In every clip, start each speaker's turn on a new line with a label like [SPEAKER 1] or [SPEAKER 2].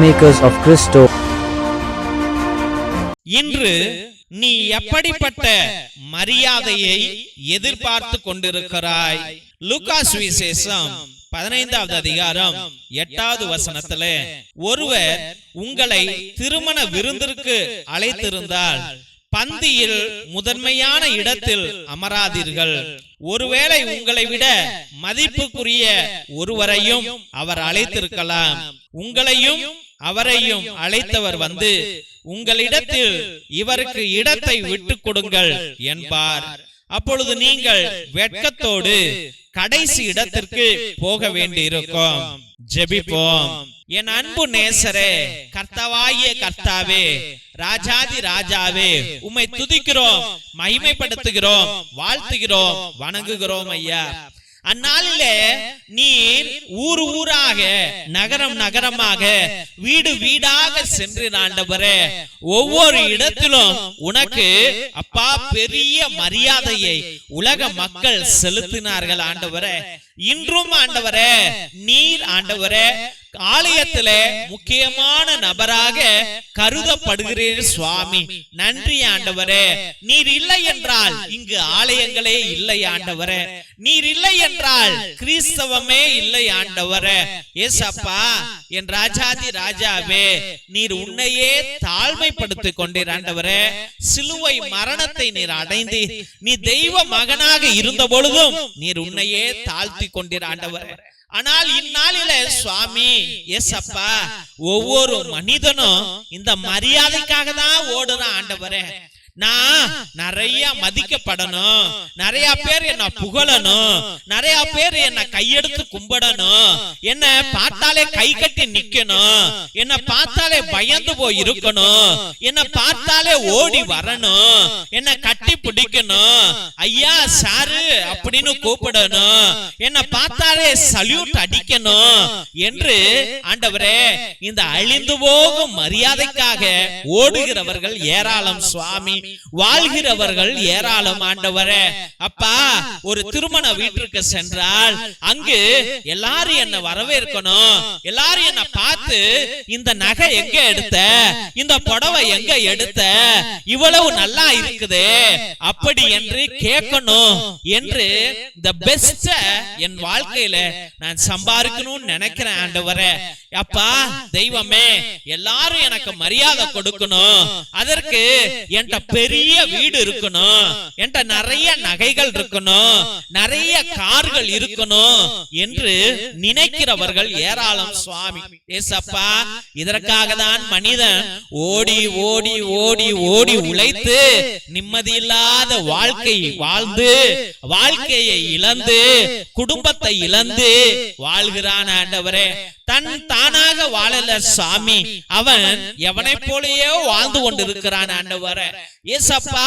[SPEAKER 1] Peacemakers of Christo.
[SPEAKER 2] இன்று நீ எப்படிப்பட்ட மரியாதையை எதிர்பார்த்து கொண்டிருக்கிறாய் லூகாஸ் விசேஷம் பதினைந்தாவது அதிகாரம் எட்டாவது வசனத்துல ஒருவர் உங்களை திருமண விருந்திற்கு அழைத்திருந்தால் பந்தியில் முதன்மையான இடத்தில் அமராதீர்கள். ஒருவேளை உங்களை விட மதிப்புக்குரிய ஒருவரையும் அவர் அழைத்திருக்கலாம். உங்களையும் அவரையும் அழைத்தவர் வந்து உங்களிடத்தில் இவருக்கு இடத்தை விட்டுக் கொடுங்கள் என்பார். அப்பொழுது நீங்கள் வெட்கத்தோடு கடைசி இடத்திற்கு போக வேண்டியிருக்கும். ஜெபிப்போம். என் அன்பு நேசரே கர்த்தாவாகிய கர்த்தாவே ராஜாதி ராஜாவே உம்மை துதிக்கிறோம் மகிமைப்படுத்துகிறோம் வாழ்த்துகிறோம் வணங்குகிறோம் ஐயா. அந்நாளில நீர் ஊர் ஊராக நகரம் நகரமாக வீடு வீடாக சென்று ஆண்டவரே. ஒவ்வொரு இடத்திலும் உனக்கு அப்பா பெரிய மரியாதையை உலக மக்கள் செலுத்தினார்கள் ஆண்டவரே. இன்றும் ஆண்டவரே நீர் ஆண்டவரே ஆலயத்திலே முக்கியமான நபராக கருதப்படுகிறீர் சுவாமி. நன்றி ஆண்டவரே. நீர் இல்லை என்றால் இங்கு ஆலயங்களே இல்லை ஆண்டவரே. நீர் இல்லை என்றால் கிறிஸ்தவமே இல்லை ஆண்டவரே. ஏசப்பா என் ராஜாதி ராஜாவே நீர் உன்னையே தாழ்மைப்படுத்திக் கொண்டீர் ஆண்டவரே. சிலுவை மரணத்தை நீர் அடைந்து நீ தெய்வ மகனாக இருந்த பொழுதும் நீர் உன்னையே தாழ்த்தி கொண்டீர் ஆண்டவரே. ஆனால் இந்நாளில சுவாமி எஸ் அப்பா ஒவ்வொரு மனிதனும் இந்த மரியாதைக்காக தான் ஓடுறான் ஆண்டவரே. நான் நிறைய மதிக்கப்படணும். நிறைய பேர் என்ன புகழணும். நிறைய பேர் என்ன கையெடுத்து கும்பிடணும். என்ன பார்த்தாலே கை கட்டி நிக்கணும் என்ன பார்த்தாலே பயந்து போய் இருக்கணும் என்ன பார்த்தாலே ஓடி வரணும். என்ன கட்டி பிடிக்கணும்? ஐயா சாரு அப்படின்னு கூப்பிடணும். என்ன பார்த்தாலே சல்யூட் அடிக்கணும். என்று ஆண்டவரே இந்த அழிந்து போகும் மரியாதைக்காக ஓடுகிறவர்கள் ஏராளம் சுவாமி. வாழ்கிறவர்கள் ஏராளம் ஆண்டவரே. அப்பா ஒரு திருமண வீட்டிற்கு சென்றால் அங்கு எல்லாரும் என்ன வரவேற்கணும். எல்லாரும் என்ன பார்த்து இந்த நகை எங்க எடுத்த? இந்த புடவை எங்க எடுத்த? இவ்வளவு நல்லா இருக்குது. அப்படி என்று கேட்கணும் என்று இந்த பெஸ்ட என் வாழ்க்கையில நான் சம்பாதிக்கணும்னு நினைக்கிறேன் ஆண்டவரே. அப்பா தெய்வமே எல்லாரும் எனக்கு மரியாதை கொடுக்கணும். அதற்கு என்கிட்ட பெரிய வீடு இருக்கணும். என்கிட்ட நிறைய நகைகள் இருக்கணும். நிறைய கார்கள் இருக்கணும் என்று நினைக்கிறவர்கள் ஏராளம் சுவாமி. ஏசப்பா இதற்காக தான் மனிதன் ஓடி ஓடி ஓடி ஓடி உழைத்து நிம்மதி இல்லாத வாழ்க்கை வாழ்ந்து வாழ்க்கையை இழந்து குடும்பத்தை இழந்து வாழ்கிறான் ஆண்டவரே. தன் தானாக வாழல சாமி. அவன் எவனை போலயே வாழ்ந்து கொண்டிருக்கிறான் ஆண்டவரே. ஏசப்பா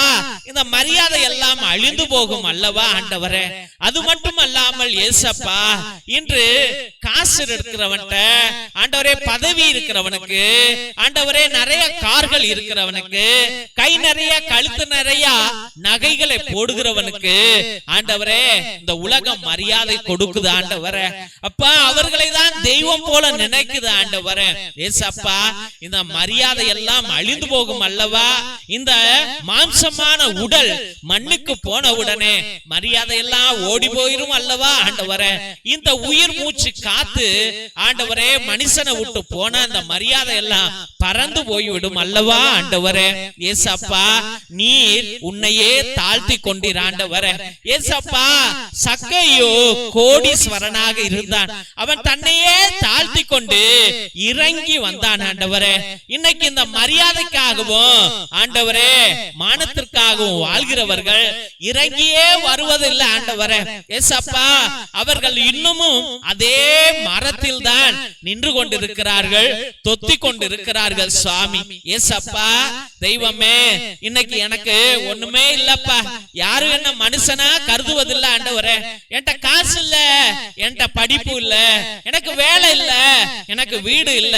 [SPEAKER 2] இந்த மரியாதை எல்லாம் அழிந்து போகும் அல்லவா ஆண்டவரே? அது மட்டும் அல்லாமல் ஏசப்பா இன்று காசு இருக்கிறவன்ட்ட ஆண்டவரே பதவி இருக்கிறவனுக்கு ஆண்டவரே நிறைய கார்கள் இருக்கிறவனுக்கு கை நிறைய கழுத்து நிறைய நகைகளை போடுகிறவனுக்கு ஆண்டவரே இந்த உலகம் மரியாதை கொடுக்குது ஆண்டவரே. அப்பா அவர்களை தான் தெய்வம் போல நினைக்குது ஆண்டவரே. ஏசப்பா இந்த மரியாதை எல்லாம் அழிந்து போகும் அல்லவா? இந்த மாம்சமான உடல் மண்ணுக்கு போன உடனே மரியாதை எல்லாம் ஓடி போயிரும் அல்லவா ஆண்டவரே. இந்த உயிர் மூச்சு காத்து ஆண்டவரே மனுஷனை விட்டு போன அந்த மரியாதை எல்லாம் பறந்து போய்விடும் அல்லவா ஆண்டவரே? ஏசப்பா நீர் உன்னையே தாழ்த்தி கொண்டீர் ஏசப்பா சக்கையோ கோடீஸ்வரனாக இருந்தான். அவன் தன்னையே தாழ்த்தி கொண்டு இறங்கி வந்தான் ஆண்டவரே. இன்னைக்கு இந்த மரியாதைக்காகவும் ஆண்டவரே மானத்திற்காகவும் வாழ்கிறவர்கள் இறங்கியே வருவதில்லை ஆண்டவரே. ஏசப்பா அவர்கள் இன்னமும் அதே மரத்தில் தான் நின்று கொண்டிருக்கிறார்கள் தொத்தி கொண்டிருக்கிறார்கள் சுவாமி. ஏசப்பா தெய்வமே இன்னைக்கு எனக்கு ஒண்ணுமே இல்லப்பா. யாரும் என்ன மனுஷனா கருதுவதில்லை ஆண்டவரே. என்கிட்ட காசு இல்ல. என்கிட்ட படிப்பு இல்ல. எனக்கு வேலை இல்ல. எனக்கு வீடு இல்ல.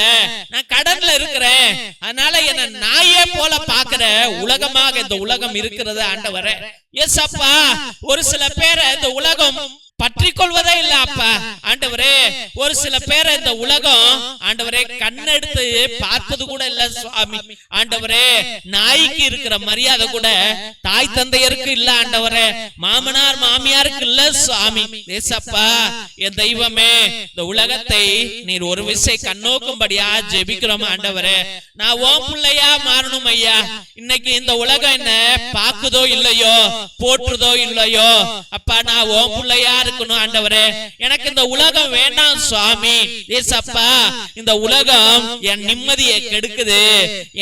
[SPEAKER 2] நான் கடன்ல இருக்கிறேன். அதனால என்ன நாயே போல பாக்குற உலகமாக இந்த உலகம் இருக்கிறது ஆண்டவரே. எஸ் அப்பா ஒரு சில பேரை இந்த உலகம் பற்றி கொள்வதே இல்ல அப்பா. ஆண்டவரே ஒரு சில பேரை இந்த உலகம் ஆண்டவரே கண்ணெடுத்து பார்ப்பது கூட இல்ல சுவாமி. ஆண்டவரே நாய்க்கு இருக்கிற மரியாதை கூட தாய் தந்தையருக்கு இல்ல ஆண்டவரே. மாமனார் மாமியாருக்கு இல்ல சுவாமி. ஏசப்பா என் தெய்வமே இந்த உலகத்தை நீர் ஒரு விசை கண்ணோக்கும்படியா ஜெபிக்கிறோம் ஆண்டவரே. நான் ஓம் பிள்ளையா மாறணும் ஐயா. இன்னைக்கு இந்த உலகம் என்ன பாக்குதோ இல்லையோ போற்றுதோ இல்லையோ. அப்பா நான் ஓம் பிள்ளையா இருக்கணும். ஆண்டவரே எனக்கு இந்த உலகம் வேண்டாம் சுவாமி. ஏசப்பா இந்த உலகம் என் நிம்மதியை கெடுக்குது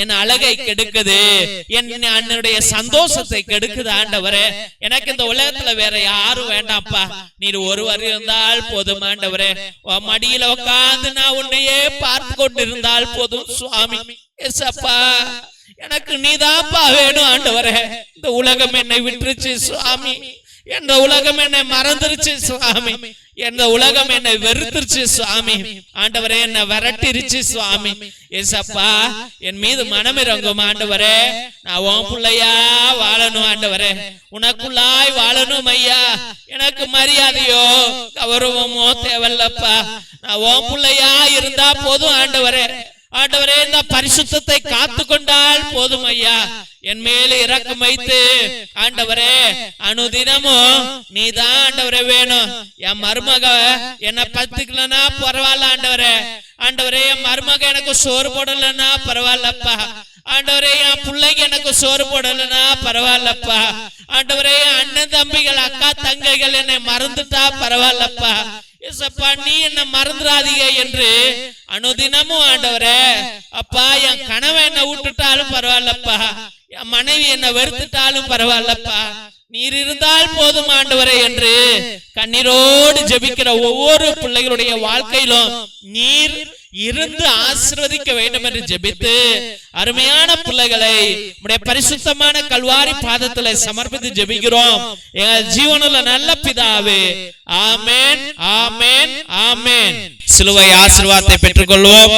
[SPEAKER 2] என் அழகை கெடுக்குது என் என்னுடைய சந்தோஷத்தை கெடுக்குது ஆண்டவரே. எனக்கு இந்த உலகத்துல வேற யாரும் வேண்டாம்ப்பா. நீர் ஒருவர் இருந்தால் போதும் ஆண்டவரே. மடியில உட்காந்து நான் உன்னையே பார்த்து கொண்டிருந்தால் போதும் சுவாமி. ஏசப்பா எனக்கு நீதாப்பா வேணும் ஆண்டவரே. இந்த உலகம் என்னை விட்டுருச்சு சுவாமி. என்ற உலகம் என்னை மறந்துருச்சு சுவாமி. என்ற உலகம் என்னை வெறுத்துருச்சு சுவாமி. ஆண்டவரே என்னை விரட்டிருச்சு சுவாமி. ஏசப்பா என் மீது மனம் இறங்கும் ஆண்டவரே. நான் உன் பிள்ளையா வாழணும் ஆண்டவரே. உனக்குள்ளாய் வாழணும் ஐயா. எனக்கு மரியாதையோ கௌரவமோ தேவல்லப்பா நான் உன் பிள்ளையா இருந்தா போதும் ஆண்டவரே. ஆண்டவரே இந்த பரிசுத்தத்தை காத்து கொண்டால் போதும் ஐயா என் மேல இறக்கம் வைத்து ஆண்டவரே அனுதினமும் நீதான் ஆண்டவரே வேணும். என் மருமக என்ன பத்துக்கலன்னா பரவாயில்ல ஆண்டவரே. ஆண்டவரே என் மருமக எனக்கு சோறு போடலன்னா பரவாயில்லப்பா. ஆண்டவரே என் பிள்ளைங்க எனக்கு சோறு போடலன்னா பரவாயில்லப்பா. ஆண்டவரே அண்ணன் தம்பிகள் அக்கா தங்கைகள் என்னை மறந்துட்டா பரவாயில்லப்பா. இசப்பா நீ என்ன மறந்துடாதீங்க என்று அனுதினமும் ஆண்டவரே அப்பா என் கணவன் என்ன விட்டுட்டாலும் பரவாயில்லப்பா. என் மனைவி என்ன வெறுத்துட்டாலும் பரவாயில்லப்பா. நீர் இருந்தால் போதும் ஆண்டவரே என்று கண்ணீரோடு ஜெபிக்கிற ஒவ்வொரு பிள்ளைகளுடைய வாழ்க்கையிலும் நீர் இருந்து ஆசிர்வதிக்க வேண்டும் என்று ஜெபித்து அருமையான பிள்ளைகளை உடைய பரிசுத்தமான கல்வாரி பாதத்துல சமர்ப்பித்து ஜெபிக்கிறோம். எங்கள் ஜீவனுள்ள நல்ல பிதாவே. ஆமென் ஆமென் ஆமென் சிலுவை ஆசீர்வாதத்தை பெற்றுக்கொள்வோம்.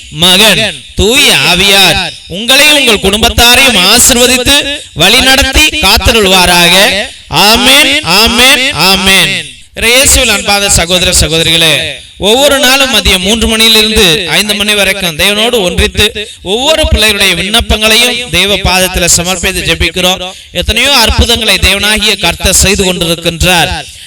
[SPEAKER 2] மகன் தூய ஆவியார் உங்களையும் உங்கள் குடும்பத்தாரையும் ஆசிர்வதித்து வழிநடத்தி காத்தருள்வாராக ஆமென் ஆமென் ஆமென் இயேசுவில் அன்பாத சகோதர சகோதரிகளே ஒவ்வொரு நாளும் மதியம் மூன்று மணியிலிருந்து ஐந்து மணி வரைக்கும் தேவனோடு ஒன்றித்து ஒவ்வொரு பிள்ளைகளுடைய விண்ணப்பங்களையும் தேவ பாதத்துல சமர்ப்பித்து ஜெபிக்கிறோம். எத்தனையோ அற்புதங்களை தேவனாகிய கர்த்தர் செய்து கொண்டிருக்கின்றார்.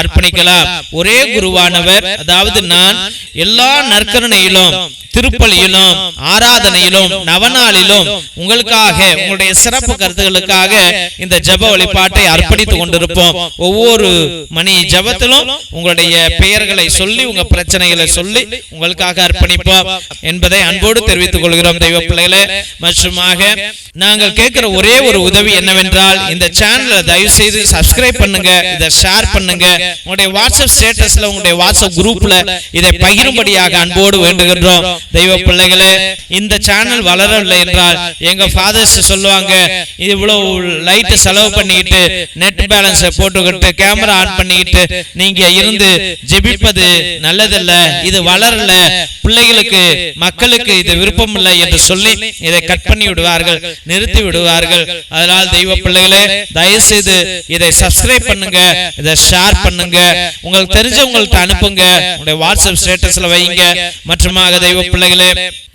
[SPEAKER 2] அர்ப்பணிக்கலாம். ஒரே குருவானவர் அதாவது நான் எல்லா நற்கருணையிலும் திருப்பலியிலும் ஆராதனையிலும் நவநாளிலும் உங்களுக்காக உங்களுடைய சிறப்பு கருத்துகளுக்காக இந்த ஜெப வழிபாட்டை அர்ப்பணித்துக் கொண்டிருப்போம். ஒவ்வொரு மணி ஜெபத்திலும் உங்களுடைய பெயர்களை சொல்லி உங்க பிரச்சனைகளை சொல்லி உங்களுக்காக அர்ப்பணிப்போம் என்பதை அன்போடு தெரிவித்துக் கொள்கிறோம் தெய்வ பிள்ளைகளே. மற்றுமாக நாங்கள் கேட்கிற ஒரே ஒரு உதவி என்னவென்றால் இந்த சேனலை தயவு செய்து சப்ஸ்கிரைப் பண்ணுங்க இதை ஷேர் பண்ணுங்க. உங்களுடைய வாட்ஸ்அப் ஸ்டேட்டஸ்ல உங்களுடைய வாட்ஸ்அப் குரூப்ல இதை பகிரும்படியாக அன்போடு வேண்டுகின்றோம். தெய்வ பிள்ளைகளே இந்த சேனல் வளரவில்லை என்றால் எங்க ஃபாதர்ஸ் சொல்லுவாங்க இவ்வளவு லைட் செலவு பண்ணிக்கிட்டு நெட் பேலன்ஸை போட்டுக்கிட்டு கேமரா ஆன் பண்ணிக்கிட்டு நீங்க இருந்து ஜெபிப்பது நல்லதல்ல இது வளரல பிள்ளைகளுக்கு மக்களுக்கு இது விருப்பம் இல்லை என்று சொல்லி இதை கட் பண்ணி விடுவார்கள் நிறுத்தி விடுவார்கள். அதனால் தெய்வ பிள்ளைகளே தயவு செய்து இதை சப்ஸ்கிரைப் பண்ணுங்க இதை ஷேர் பண்ணுங்க பண்ணுங்க. உங்களுக்கு தெரிஞ்சவங்கள்ட்ட அனுப்புங்க. உங்களுடைய வாட்ஸ்அப் ஸ்டேட்டஸ்ல வைங்க. மற்றமாக தெய்வ பிள்ளைகளே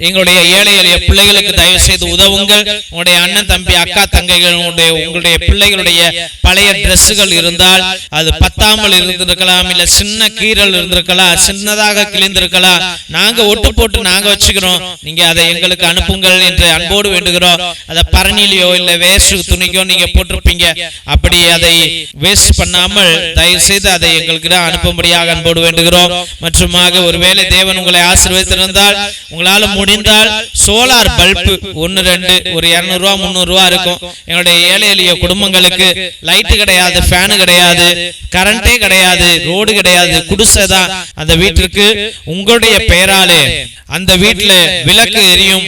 [SPEAKER 2] எங்களுடைய ஏழை எளிய பிள்ளைகளுக்கு தயவு செய்து உதவுங்கள். உங்களுடைய அண்ணன் தம்பி அக்கா தங்கைகள் உங்களுடைய உங்களுடைய பிள்ளைகளுடைய பழைய ட்ரெஸ்ஸுகள் இருந்தால் அது பத்தாமல் இருந்திருக்கலாம். இல்ல சின்ன கீரல் இருந்திருக்கலாம். சின்னதாக கிழிந்திருக்கலாம். நாங்க ஒட்டு போட்டு நாங்க வச்சுக்கிறோம். நீங்க அதை எங்களுக்கு அனுப்புங்கள் என்று அன்போடு வேண்டுகிறோம். அதை பரணிலையோ இல்ல வேஸ்ட் துணிக்கோ நீங்க போட்டிருப்பீங்க. அப்படி அதை வேஸ்ட் பண்ணாமல் தயவு செய்து அதை எங்களுக்கு அனுப்பும்படியாக அன்போடு வேண்டுகிறோம். மற்றுமாக ஒருவேளை தேவன் உங்களை ஆசீர்வதித்திருந்தால் உங்களால் முடிந்தால் சோலார் பல்பு ஒன்று ரெண்டு ஒரு இருநூறு ரூபா முந்நூறு ரூபா இருக்கும். எங்களுடைய ஏழை எளிய குடும்பங்களுக்கு லைட் கிடையாது ஃபேனு கிடையாது கரண்டே கிடையாது ரோடு கிடையாது குடிசை தான். அந்த வீட்டிற்கு உங்களுடைய பெயராலே அந்த வீட்டுல விளக்கு எரியும்.